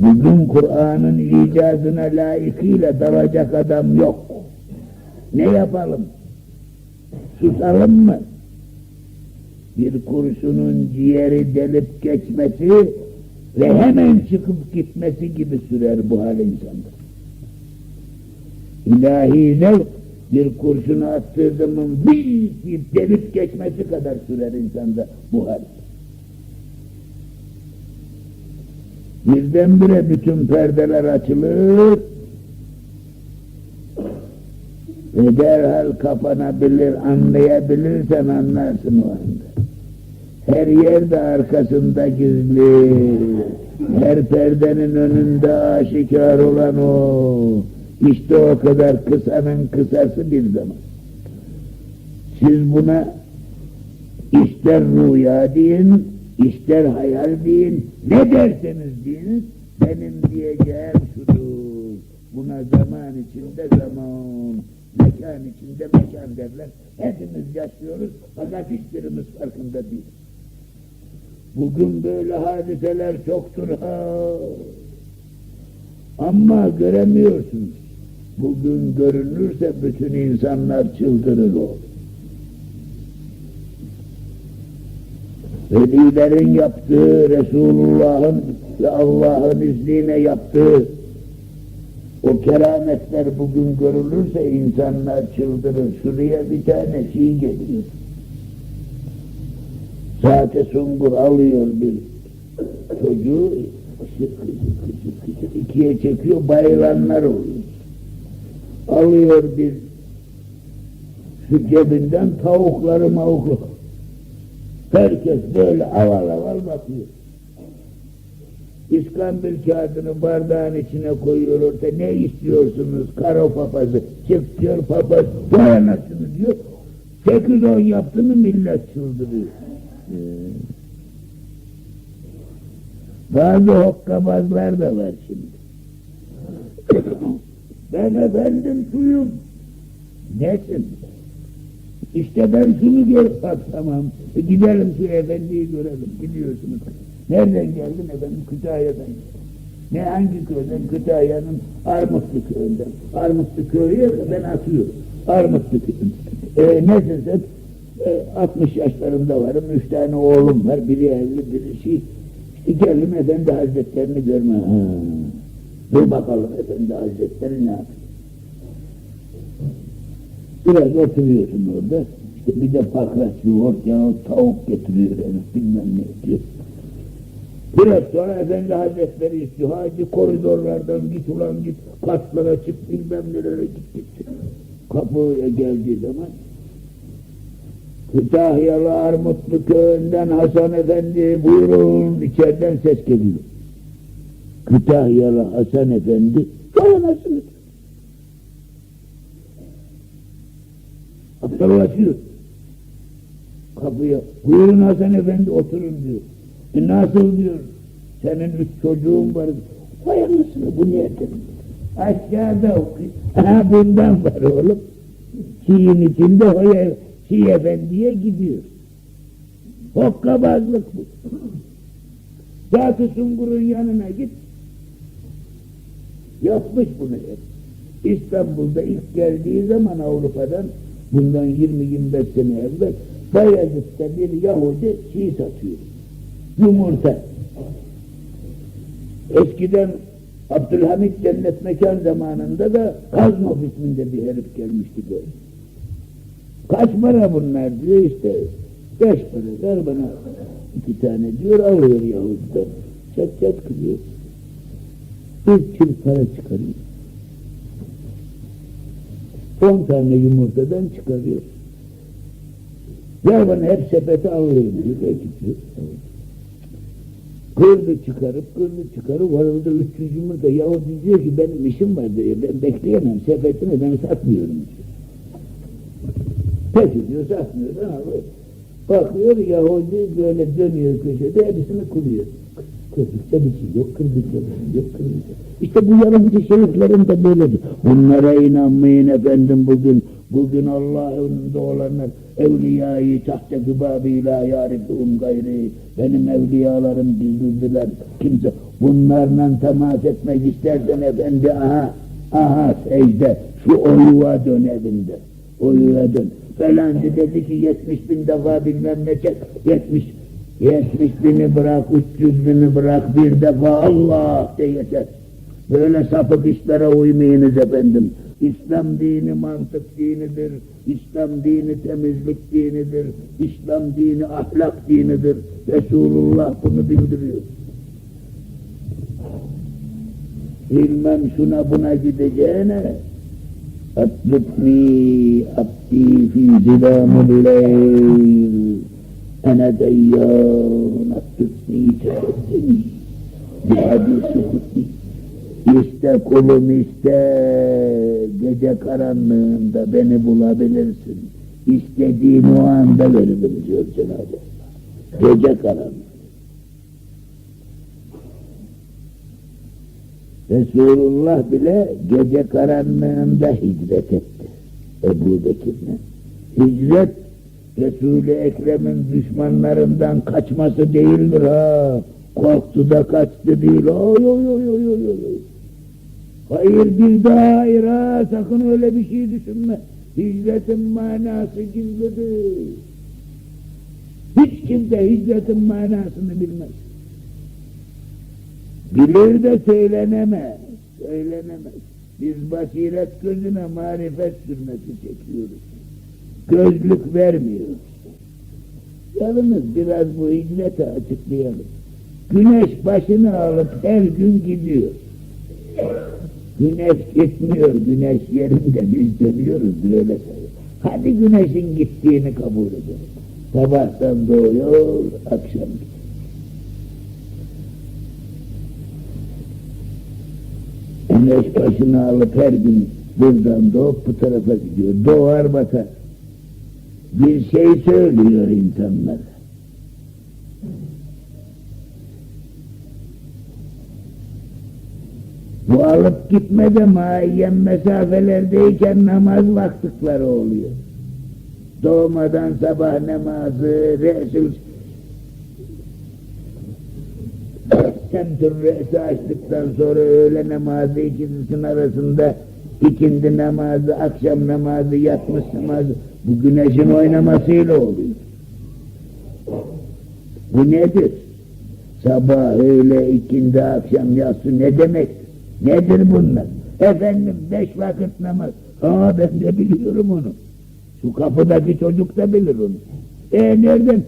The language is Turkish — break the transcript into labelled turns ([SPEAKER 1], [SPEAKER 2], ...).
[SPEAKER 1] Bugün Kur'an'ın icazına layıkıyla dalacak adam yok. Ne yapalım? Susalım mı? Bir kurşunun ciğeri delip geçmesi ve hemen çıkıp gitmesi gibi sürer bu hal insanda. İlahi zevk bir kurşunu attığı zaman bir delip geçmesi kadar sürer insanda bu hal. Birdenbire bütün perdeler açılır ve derhal kapanabilir, anlayabilirsen anlarsın o anda. Her yerde arkasında gizli, her perdenin önünde aşikar olan o. İşte o kadar kısanın kısası bir zaman. Siz buna ister rüya deyin, ister hayal deyin, ne derseniz deyin, benim diyeceğim şudur. Buna zaman içinde zaman, mekan içinde mekan derler. Hepimiz yaşıyoruz fakat hiçbirimiz farkında değil. Bugün böyle hadiseler çoktur ha. Ama göremiyorsunuz. Bugün görünürse bütün insanlar çıldırır o. Velilerin yaptığı, Resulullah'ın ve Allah'ın izniyle yaptığı o kerametler bugün görülürse insanlar çıldırır. Şuraya bir tane şey geliyor. Saate sungur alıyor bir çocuğu kısık kısık kısık kısık ikiye çekiyor bayılanlar oluyor. Alıyor bir şu cebinden tavukları mavuklu. Herkes böyle aval aval bakıyor. İskambil kağıdını bardağın içine koyuyor orta. Ne istiyorsunuz? Karo papazı. Çık diyor papaz. Vay anasını diyor. Sekiz on yaptı mı millet çıldırıyor. Ee, Bazı hokkabazlar da var şimdi. ben efendim suyum. Nesin? İşte ben şunu gör. Bak tamam. E gidelim şu efendiyi görelim. Gidiyorsunuz. Nereden geldin efendim? Kütahya'dan. Ne hangi köyden? Kütahya'nın Armutlu köyünden. Armutlu köyü ben atıyorum. Armutlu köyü. E, nesin sen? E, 60 yaşlarında varım. Üç tane oğlum var. Biri evli, biri şey. İşte geldim efendi hazretlerini görme. Ha. Dur bakalım efendi hazretleri ne yapıyor? Biraz oturuyorsun orada. İşte bir de pakrat yoğurt ya tavuk getiriyor herif bilmem ne diyor. Biraz sonra Efendi Hazretleri istiyor. Hadi koridorlardan git ulan git. Katlara çık bilmem nelere git git. Kapıya geldiği zaman Kütahyalı Armutlu köyünden Hasan Efendi buyurun içeriden ses geliyor. Kütahyalı Hasan Efendi dayanasınız. Aptallaşıyor. Kapıya buyurun Hasan Efendi oturun diyor. E nasıl diyor? Senin üç çocuğun var. Vay anasını bu nereden? Aşağıda. Ha bundan var oğlum. Çiğin içinde hoya Çiğ efendiye gidiyor. Hokkabazlık bu. Zat-ı Sungur'un yanına git. Yapmış bunu hep. İstanbul'da ilk geldiği zaman Avrupa'dan bundan 20-25 sene evvel Bayezid'de bir Yahudi çiğ satıyor yumurta. Eskiden Abdülhamit Cennet Mekan zamanında da Kaznov isminde bir herif gelmişti böyle. Kaç para bunlar diyor işte. Beş para ver bana iki tane diyor alıyor Yahudi'den. Çat çat kılıyor. Bir çift para çıkarıyor. On tane yumurtadan çıkarıyor. Ver bana hep sepeti alıyorum diyor. Diyor. Kırdı çıkarıp kırdı çıkarıp var orada 300 yumurta. Yahudi diyor ki benim işim var diyor. Ben bekleyemem sepetini ben satmıyorum diyor. Peki diyor satmıyor. Ben alıyorum. Bakıyor Yahudi böyle dönüyor köşede hepsini kuruyor. Kırdıkça bir şey kırdıkça bir şey kırdıkça. İşte bu yalancı şeriflerin de böyledir. Bunlara inanmayın efendim bugün. Bugün Allah'ın önünde olanlar. Evliyayı tahte gıbabıyla yarifum gayri. Benim evliyalarım gizlidiler. Kimse bunlarla temas etmek istersen efendi aha, aha secde. Şu oyuğa dön evinde. Oyuğa dön. Falancı dedi ki 70 bin defa bilmem ne çek. 70 70 bini bırak, 300 bini bırak, bir defa Allah de yeter. Böyle sapık işlere uymayınız efendim. İslam dini mantık dinidir. İslam dini temizlik dinidir. İslam dini ahlak dinidir. Resulullah bunu bildiriyor. Bilmem şuna buna gideceğine Atlubni abdi fi zilamul leyl Deyyan atlubni tereddini Bir hadisi kutni İste kulum gece karanlığında beni bulabilirsin. İstediğin o anda veririm diyor Cenab-ı Allah. Gece karanlığı. Resulullah bile gece karanlığında hicret etti. Ebu Bekir'le. Hicret Resul-i Ekrem'in düşmanlarından kaçması değildir ha. Korktu da kaçtı değil. Oy oy oy oy oy oy. Hayır bir daha hayır ha. Sakın öyle bir şey düşünme. Hicretin manası gizlidir. Hiç kimse hicretin manasını bilmez. Bilir de söylenemez. Söylenemez. Biz basiret gözüne marifet sürmesi çekiyoruz. Gözlük vermiyoruz. Yalnız biraz bu hicreti açıklayalım. Güneş başını alıp her gün gidiyor. Güneş gitmiyor, güneş yerinde biz dönüyoruz böyle sayılır. Hadi güneşin gittiğini kabul edelim. Sabahtan doğuyor, akşam gidiyor. Güneş başını alıp her gün buradan doğup bu tarafa gidiyor. Doğar batar. Bir şey söylüyor insanlara. Bu alıp gitmede muayyen mesafelerdeyken namaz vaktıkları oluyor. Doğmadan sabah namazı, Resul Semtür re'si açtıktan sonra öğle namazı ikisinin arasında ikindi namazı, akşam namazı, yatmış namazı bu güneşin oynamasıyla oluyor. Bu nedir? Sabah, öğle, ikindi, akşam, yatsı ne demek? Nedir bunlar? Efendim beş vakit namaz. Aa ben de biliyorum onu. Şu kapıdaki çocuk da bilir onu. E nereden?